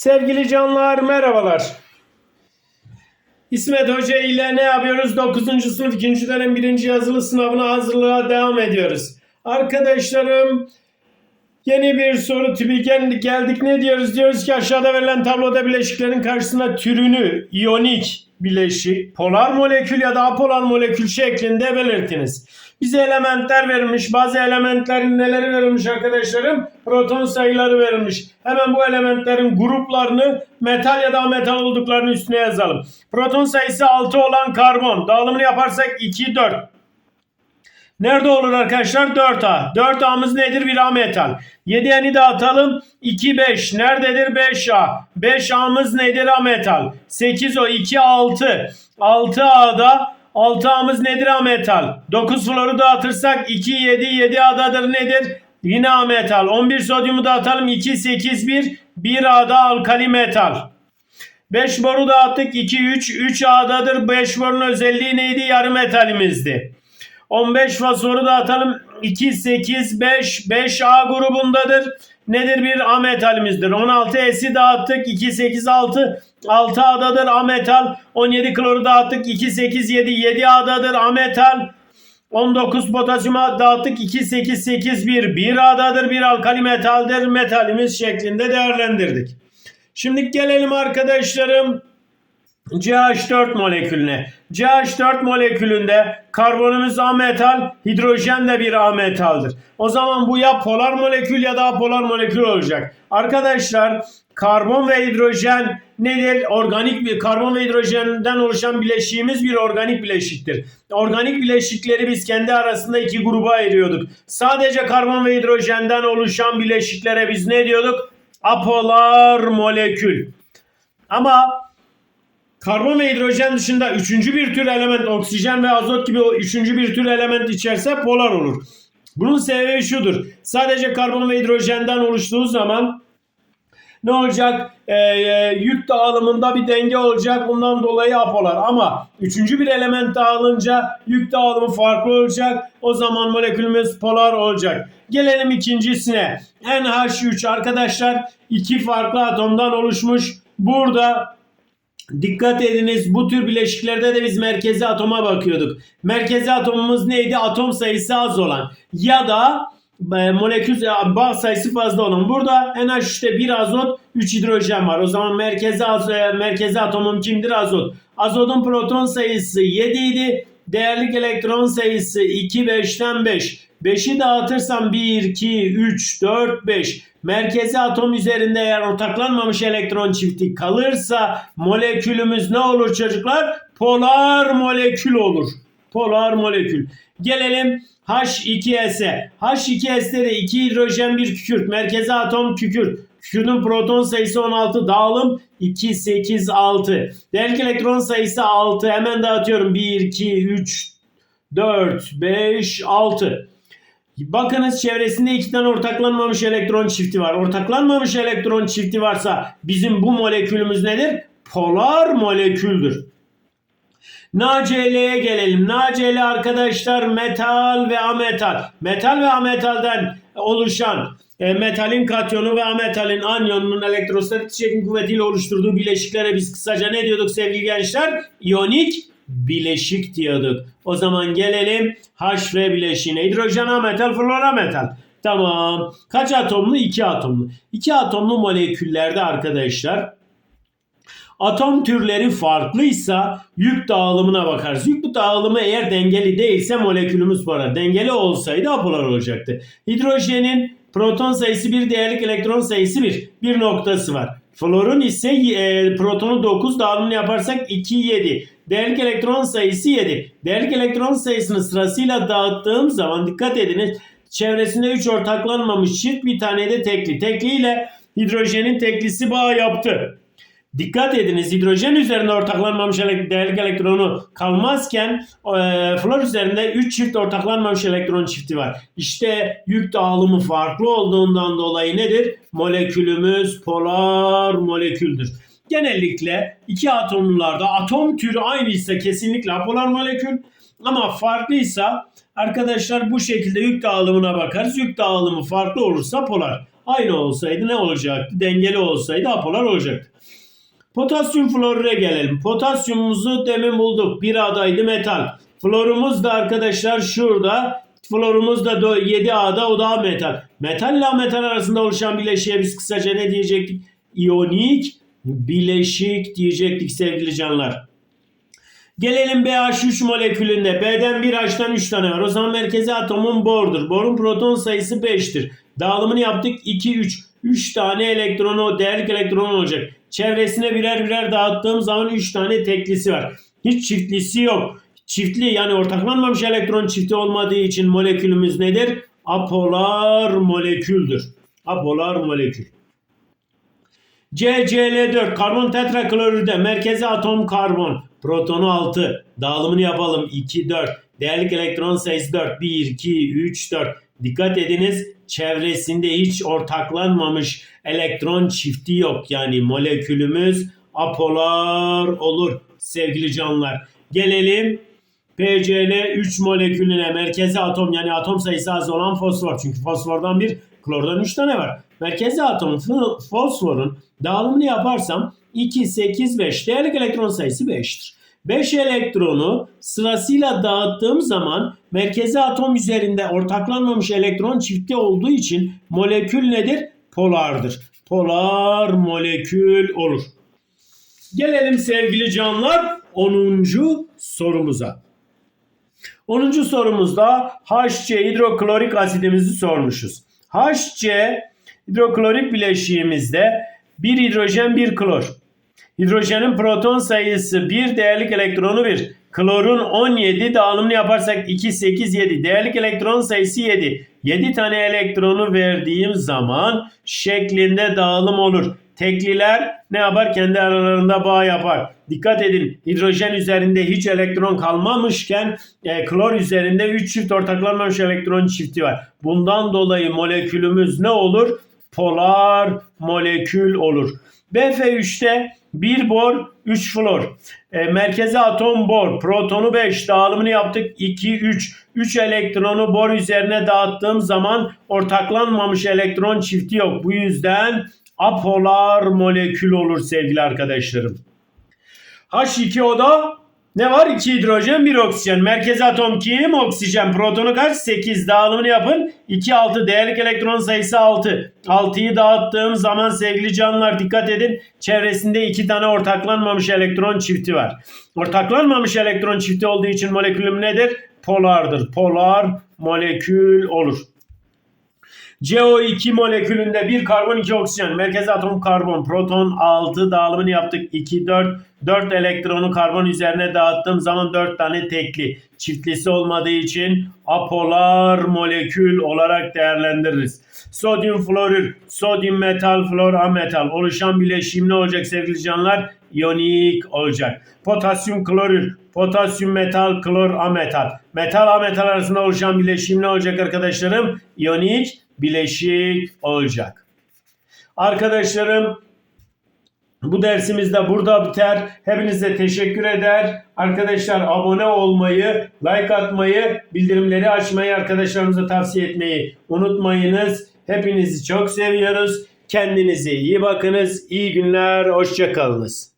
Sevgili canlar merhabalar. İsmet Hoca ile ne yapıyoruz? 9. sınıf 2. dönem 1. yazılı sınavına hazırlığa devam ediyoruz. Arkadaşlarım yeni bir soru tipi gel- geldik. Ne diyoruz? Diyoruz ki aşağıda verilen tabloda bileşiklerin karşısına türünü iyonik bileşik, polar molekül ya da apolar molekül şeklinde belirtiniz. Bize elementler verilmiş. Bazı elementlerin neleri verilmiş arkadaşlarım? Proton sayıları verilmiş. Hemen bu elementlerin gruplarını metal ya da ametal olduklarını üstüne yazalım. Proton sayısı 6 olan karbon. Dağılımını yaparsak 2, 4. Nerede olur arkadaşlar? 4A. 4A'mız nedir? Bir A metal. 7'yeni dağıtalım. 2, 5. Nerededir? 5A. 5A'mız nedir? A metal. 8 o. 2, 6. 6A'da 6A'mız nedir? A metal. 9 floru dağıtırsak 2, 7. 7A'dadır nedir? Yine A metal. 11 sodyumu dağıtalım. 2, 8, 1. 1A'da alkali metal. 5 boru dağıttık. 2, 3. 3 A'dadır. 5 borunun özelliği neydi? Yarı metalimizdi. 15 fosforu da atalım. 2, 8, 5. 5A grubundadır. Nedir bir A metalimizdir. 16 S'i dağıttık. 2, 8, 6. 6 A'dadır A metal. 17 kloru dağıttık. 2, 8, 7. 7 A'dadır A metal. 19 potasyuma dağıttık. 2, 8, 8, 1. 1 A'dadır bir alkali metaldir. Metalimiz şeklinde değerlendirdik. Şimdi gelelim arkadaşlarım. CH4 molekülüne. CH4 molekülünde karbonumuz ametal, hidrojen de bir ametaldir. O zaman bu ya polar molekül ya da apolar molekül olacak. Arkadaşlar karbon ve hidrojen nedir? Organik bir karbon ve hidrojenden oluşan bileşiğimiz bir organik bileşiktir. Organik bileşikleri biz kendi arasında iki gruba ayırıyorduk. Sadece karbon ve hidrojenden oluşan bileşiklere biz ne diyorduk? Apolar molekül. Ama Karbon ve hidrojen dışında üçüncü bir tür element oksijen ve azot gibi o üçüncü bir tür element içerse polar olur. Bunun sebebi şudur. Sadece karbon ve hidrojenden oluştuğu zaman ne olacak? Ee, e, yük dağılımında bir denge olacak. Bundan dolayı apolar. Ama üçüncü bir element dağılınca yük dağılımı farklı olacak. O zaman molekülümüz polar olacak. Gelelim ikincisine. NH3 arkadaşlar iki farklı atomdan oluşmuş. Burada Dikkat ediniz bu tür bileşiklerde de biz merkezi atoma bakıyorduk. Merkezi atomumuz neydi? Atom sayısı az olan ya da e, molekül bağ sayısı fazla olan. Burada NH3'te bir azot, 3 hidrojen var. O zaman merkezi e, merkezi atomum kimdir? Azot. Azotun proton sayısı 7 idi. Değerlik elektron sayısı 2 5'ten 5. 5'i dağıtırsam 1 2 3 4 5. Merkezi atom üzerinde eğer ortaklanmamış elektron çifti kalırsa molekülümüz ne olur çocuklar? Polar molekül olur. Polar molekül. Gelelim H2S'e. H2S'te de 2 hidrojen bir kükürt. Merkezi atom kükürt. Kükürtün proton sayısı 16. Dağılım 2, 8, 6. Değerlik elektron sayısı 6. Hemen dağıtıyorum. 1, 2, 3, 4, 5, 6. Bakınız çevresinde iki tane ortaklanmamış elektron çifti var. Ortaklanmamış elektron çifti varsa bizim bu molekülümüz nedir? Polar moleküldür. NaCl'ye gelelim. NaCl arkadaşlar metal ve ametal. Metal ve ametalden oluşan e, metalin katyonu ve ametalin anyonunun elektrostatik çekim kuvvetiyle oluşturduğu bileşiklere biz kısaca ne diyorduk sevgili gençler? İyonik bileşik diyorduk. O zaman gelelim H ve bileşiğine. Hidrojen ametal, flor ametal. Tamam. Kaç atomlu? 2 atomlu. 2 atomlu moleküllerde arkadaşlar atom türleri farklıysa yük dağılımına bakarız. Yük dağılımı eğer dengeli değilse molekülümüz para. Dengeli olsaydı apolar olacaktı. Hidrojenin proton sayısı 1, değerlik elektron sayısı 1. Bir noktası var. Florun ise e, protonu 9 dağılımını yaparsak 2, 7. Değerlik elektron sayısı 7. Değerlik elektron sayısını sırasıyla dağıttığım zaman dikkat ediniz. Çevresinde 3 ortaklanmamış çift bir tane de tekli. Tekli ile hidrojenin teklisi bağ yaptı. Dikkat ediniz hidrojen üzerinde ortaklanmamış değerlik elektronu kalmazken e, flor üzerinde 3 çift ortaklanmamış elektron çifti var. İşte yük dağılımı farklı olduğundan dolayı nedir? Molekülümüz polar moleküldür. Genellikle iki atomlularda atom türü aynıysa kesinlikle apolar molekül ama farklıysa arkadaşlar bu şekilde yük dağılımına bakarız. Yük dağılımı farklı olursa polar. aynı olsaydı ne olacaktı? Dengeli olsaydı apolar olacaktı. Potasyum florüre gelelim. Potasyumumuzu demin bulduk. Bir adaydı metal. Florumuz da arkadaşlar şurada. Florumuz da 7A'da o da metal. Metal ile metal arasında oluşan bileşiğe biz kısaca ne diyecektik? İyonik bileşik diyecektik sevgili canlar. Gelelim BH3 molekülünde. B'den 1 H'tan 3 tane var. O zaman merkezi atomun bordur. Borun proton sayısı 5'tir. Dağılımını yaptık 2 3. 3 tane elektronu, değerlik elektron olacak. Çevresine birer birer dağıttığım zaman 3 tane teklisi var. Hiç çiftlisi yok. Çiftli yani ortaklanmamış elektron çifti olmadığı için molekülümüz nedir? Apolar moleküldür. Apolar molekül. CCl4 karbon tetraklorürde merkezi atom karbon. Protonu 6. Dağılımını yapalım. 2 4. Değerlik elektron sayısı 4. 1 2 3 4. Dikkat ediniz çevresinde hiç ortaklanmamış elektron çifti yok. Yani molekülümüz apolar olur sevgili canlar. Gelelim PCl 3 molekülüne merkezi atom yani atom sayısı az olan fosfor. Çünkü fosfordan bir klordan 3 tane var. Merkezi atom fosforun dağılımını yaparsam 2, 8, 5 değerlik elektron sayısı 5'tir. 5 elektronu sırasıyla dağıttığım zaman merkezi atom üzerinde ortaklanmamış elektron çifti olduğu için molekül nedir? Polardır. Polar molekül olur. Gelelim sevgili canlar 10. sorumuza. 10. sorumuzda HC hidroklorik asidimizi sormuşuz. HC hidroklorik bileşiğimizde bir hidrojen bir klor. Hidrojenin proton sayısı 1, değerlik elektronu 1. Klorun 17, dağılımını yaparsak 2, 8, 7. Değerlik elektron sayısı 7. 7 tane elektronu verdiğim zaman şeklinde dağılım olur. Tekliler ne yapar? Kendi aralarında bağ yapar. Dikkat edin hidrojen üzerinde hiç elektron kalmamışken e, klor üzerinde 3 çift ortaklanmamış elektron çifti var. Bundan dolayı molekülümüz ne olur? Polar molekül olur. BF3'te 1 bor 3 flor. E, merkezi atom bor. Protonu 5. Dağılımını yaptık 2 3. 3 elektronu bor üzerine dağıttığım zaman ortaklanmamış elektron çifti yok. Bu yüzden apolar molekül olur sevgili arkadaşlarım. H2O'da ne var? 2 hidrojen 1 oksijen. Merkezi atom kim? Oksijen. Protonu kaç? 8. Dağılımını yapın. 2 6. Değerlik elektron sayısı 6. 6'yı dağıttığım zaman sevgili canlılar dikkat edin. Çevresinde 2 tane ortaklanmamış elektron çifti var. Ortaklanmamış elektron çifti olduğu için molekülüm nedir? Polardır. Polar molekül olur. CO2 molekülünde bir karbon iki oksijen. Merkez atom karbon. Proton 6 dağılımını yaptık. 2 4 4 elektronu karbon üzerine dağıttığım zaman 4 tane tekli. Çiftlisi olmadığı için apolar molekül olarak değerlendiririz. Sodyum florür, sodyum metal, flor ametal oluşan bileşim ne olacak sevgili canlar? İyonik olacak. Potasyum klorür, potasyum metal, klor ametal. Metal ametal arasında oluşan bileşim ne olacak arkadaşlarım? İyonik bileşik olacak. Arkadaşlarım bu dersimiz de burada biter. Hepinize teşekkür eder. Arkadaşlar abone olmayı, like atmayı, bildirimleri açmayı arkadaşlarımıza tavsiye etmeyi unutmayınız. Hepinizi çok seviyoruz. Kendinize iyi bakınız. İyi günler. Hoşçakalınız.